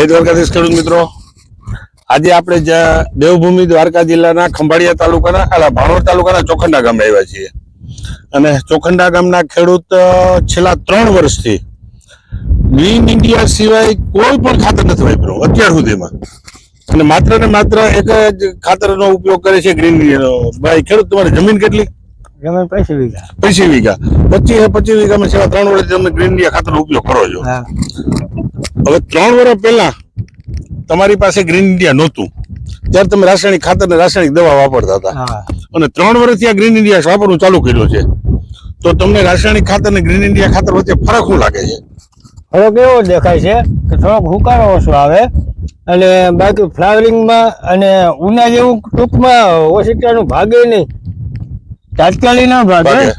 જય દ્વારકાધીશ ખેડૂત મિત્રો. આજે આપણે જ્યાં દેવભૂમિ દ્વારકા જિલ્લાના ખંભાળિયા તાલુકાના અલા ભાણોર તાલુકાના ચોખંડા ગામે આવ્યા છીએ. અને ચોખંડા ગામના ખેડૂત છેલ્લા ત્રણ વર્ષથી ગ્રીન ઇન્ડિયા સિવાય કોઈ પણ ખાતર નથી વાપર્યું અત્યાર સુધીમાં. અને માત્ર ને માત્ર એક જ ખાતરનો ઉપયોગ કરે છે ગ્રીન ભાઈ ખેડૂત તમારી જમીન કેટલી? જમીન પૈસા વીઘા. પચીસ વીઘા. પચીસ પચીસ વીઘામાં છેલ્લા ત્રણ વર્ષથી તમે ગ્રીન ઇન્ડિયા ખાતરનો ઉપયોગ કરો છો. હવે ત્રણ વર્ષ પહેલા તમારી પાસે ગ્રીન ઇન્ડિયા નહોતું. ત્યારે તમે રાસાયણિક ખાતર ને રાસાયણિક દવા વાપરતા હતા. અને ત્રણ વર્ષથી આ ગ્રીન ઇન્ડિયા વાપરવું ચાલુ કર્યું છે. તો તમને રાસાયણિક ખાતર ને ગ્રીન ઇન્ડિયા ખાતર વચ્ચે ફરક શું લાગે છે? ફરક એવો દેખાય છે કે થોડોક હુકારો ઓછો આવે અને બાકી ફ્લાવરિંગમાં અને ઉના જેવું ટૂંકમાં ઓસિટાનું ભાગે નહીં. તાત્કાલિક ના ભાગે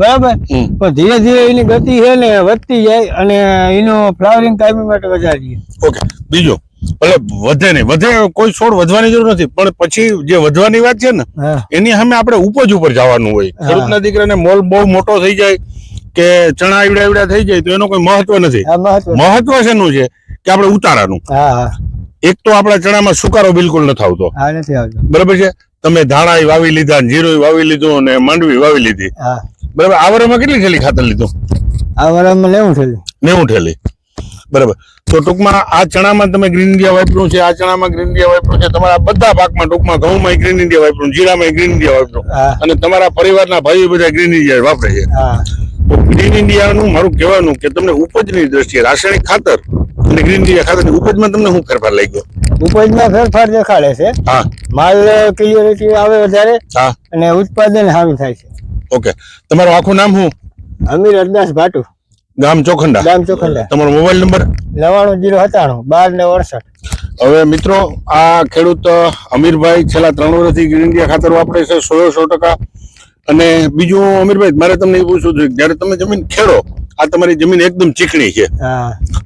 બરાબર? પણ ધીરે ધીરે એની ગતિ છે ને વધતી જાય અને એનો ફ્લાવરિંગ કાયમી માટે વધારીએ. ઓકે બીજો. વધે નહીં. વધે કોઈ છોડ વધવાની જરૂર નથી. પણ પછી જે વધવાની વાત છે ને એની સામે આપણે ઉપજ ઉપર જવાનું હોય. ખેડૂતના દીકરાને મોલ બહુ મોટો થઈ જાય કે ચણા ઈવડા ઈવડા થઈ જાય તો એનો કોઈ મહત્વ નથી. મહત્વ છે. શેનું છે? કે આપણે ઉતારાનું. એક તો આપણા ચણામાં સુકારો બિલકુલ નથી આવતો. બરાબર છે? તમે ધાણા વાવી લીધા જીરું વાવી લીધું અને માંડવી વાવી લીધી. બરાબર આ કેટલી થેલી ખાતર લીધું? આ નેવું થેલી. નેવું થેલી. બરાબર. તો ટૂંકમાં આ ચણામાં તમે ગ્રીન ઇન્ડિયા વાપર્યું છે આ ચણામાં ગ્રીન ઇન્ડિયા વાપર્યું છે તમારા બધા પાકમાં ટૂંકમાં ઘઉંમાં ગ્રીન ઇન્ડિયા વાપર્યું જીરામાં ગ્રીન ઇન્ડિયા વાપર્યું. અને તમારા પરિવારના ભાઈઓ બધા ગ્રીન ઇન્ડિયા વાપરે છે. તો ગ્રીન ઇન્ડિયાનું મારું કહેવાનું કે તમને ઉપજની દ્રષ્ટિએ રાસાયણિક ખાતર અને ગ્રીન ઇન્ડિયા ખાતરની ઉપજમાં તમને શું ફેરફાર લાગ્યો? ઉપજમાં ફેરફાર દેખાડે છે. હા. માલ ક્લિયરિટી આવે વધારે હા. અને ઉત્પાદન સારું થાય છે. ઓકે. તમારું આખું નામ શું? અમીર અરદાસ ભાટુ. ગામ ચોખંડા. ગામ ચોખંડા. તમારો મોબાઈલ નંબર? નવાણું જીરો સત્તાણું બાર ને અડસઠ હવે મિત્રો આ ખેડૂત અમીરભાઈ છેલ્લા ત્રણ વર્ષથી ગ્રીન ઇન્ડિયા ખાતર વાપરે છે સો સો ટકા. અને બીજું અમીરભાઈ મારે તમને એ પૂછવું છે કે જ્યારે તમે જમીન ખેડો આ તમારી જમીન એકદમ ચીકણી છે.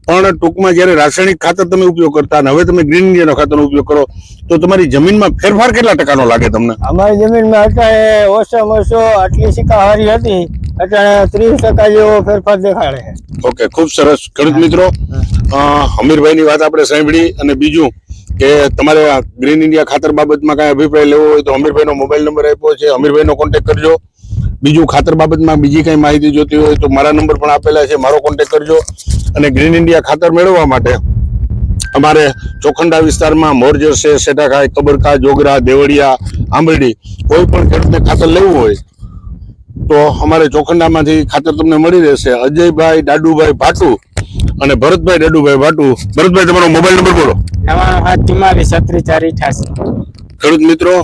પણ ટૂંકમાં જ્યારે રાસાયણિક ખાતર તમે ઉપયોગ કરતા અને હવે તમે ગ્રીન ઇન્ડિયાનો ખાતરનો ઉપયોગ કરો તો તમારી જમીનમાં ફેરફાર કેટલા ટકાનો લાગે તમને? અમારી જમીનમાં અત્યારે ઓછામાં ઓછો આટલી શિકાહારી હતી અત્યારે ત્રીસ ટકા જેવો ફેરફાર દેખાડે ઓકે ખૂબ સરસ. ખેડૂત મિત્રો અમીરભાઈની વાત આપણે સાંભળી અને બીજું કે તમારે ગ્રીન ઇન્ડિયા ખાતર બાબતમાં કાંઈ અભિપ્રાય લેવો હોય તો અમીરભાઈનો મોબાઈલ નંબર આપ્યો છે. અમીરભાઈનો કોન્ટેક્ટ કરજો. બીજું ખાતર બાબતમાં બીજી કાંઈ માહિતી જોતી હોય તો મારા નંબર પણ આપેલા છે. મારો કોન્ટેક્ટ કરજો. અને ગ્રીન ઇન્ડિયા ખાતર મેળવવા માટે અમારે ચોખંડા વિસ્તારમાં મોરજર છે સેટાખાઈ કબરકા, જોગરા, દેવળિયા, આંબરડી કોઈ પણ ખેડૂતને ખાતર લેવું હોય તો અમારે ચોખંડામાંથી ખાતર તમને મળી રહેશે. અજયભાઈ દાડુભાઈ ભાટુ અને ભરતભાઈ દાડુભાઈ ભાટુ. ભરતભાઈ, તમારો મોબાઈલ નંબર બોલો. નવાણું સાત ચુમ્માલીસ છત્રીસ ચાર અઠાસી ખેડૂત મિત્રો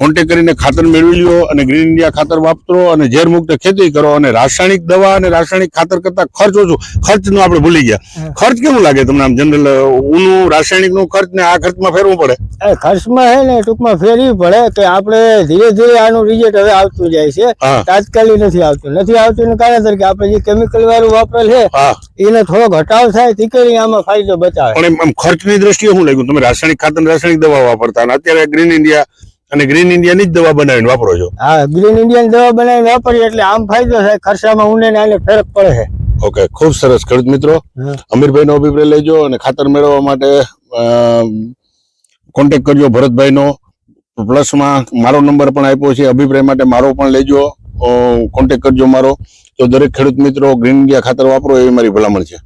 કોન્ટેક્ટ કરીને ખાતર મેળવી લ્યો અને ગ્રીન ઇન્ડિયા ખાતર વાપરો અને ઝેર મુક્ત ખેતી કરો અને રાસાયણિક દવા અને રાસાયણિક ખાતર કરતા ખર્ચ ઓછો ખર્ચનું આપણે ભૂલી ગયા. ખર્ચ કેવું લાગે તમને આમ જનરલ ઊનું રાસાયણિકનું ખર્ચ ને આ ખર્ચમાં ફેરવું પડે? ખર્ચમાં હે ને ટૂંકમાં ફેરવી પડે કે આપણે ધીરે ધીરે આનું રિઝલ્ટ હવે આવતું જાય છે. તાત્કાલિક નથી આવતું. નથી આવતું કારણ તરીકે આપણે જે કેમિકલ વાળું વાપરેલ છે એને થોડો ઘટાડો થાય તે કરી આમાં ફાયદો બતાવે પણ ખર્ચની દ્રષ્ટિએ શું લાગ્યું? તમે રાસાયણિક ખાતર રાસાયણિક દવા વાપરતા અને અત્યારે ગ્રીન ઇન્ડિયા અને ગ્રીન ઇન્ડિયાની જ દવા બનાવીને વાપરો છો? હા ગ્રીન ઇન્ડિયન દવા બનાવીને વાપરીએ એટલે આમ ફાયદો થાય ખર્ચામાં ઊંડે ને આને ફરક પડે છે. ઓકે ખૂબ સરસ ખેડૂત મિત્રો. અમીરભાઈ અમીરભાઈનો અભિપ્રાય લેજો અને ખાતર મેળવવા માટે કોન્ટેક્ટ કરજો ભરતભાઈનો. પ્લસમાં મારો નંબર પણ આપ્યો છે અભિપ્રાય માટે મારો પણ લેજો. કોન્ટેક્ટ કરજો મારો. તો દરેક ખેડૂત મિત્રો ગ્રીન ઇન્ડિયા ખાતર વાપરો એ મારી ભલામણ છે.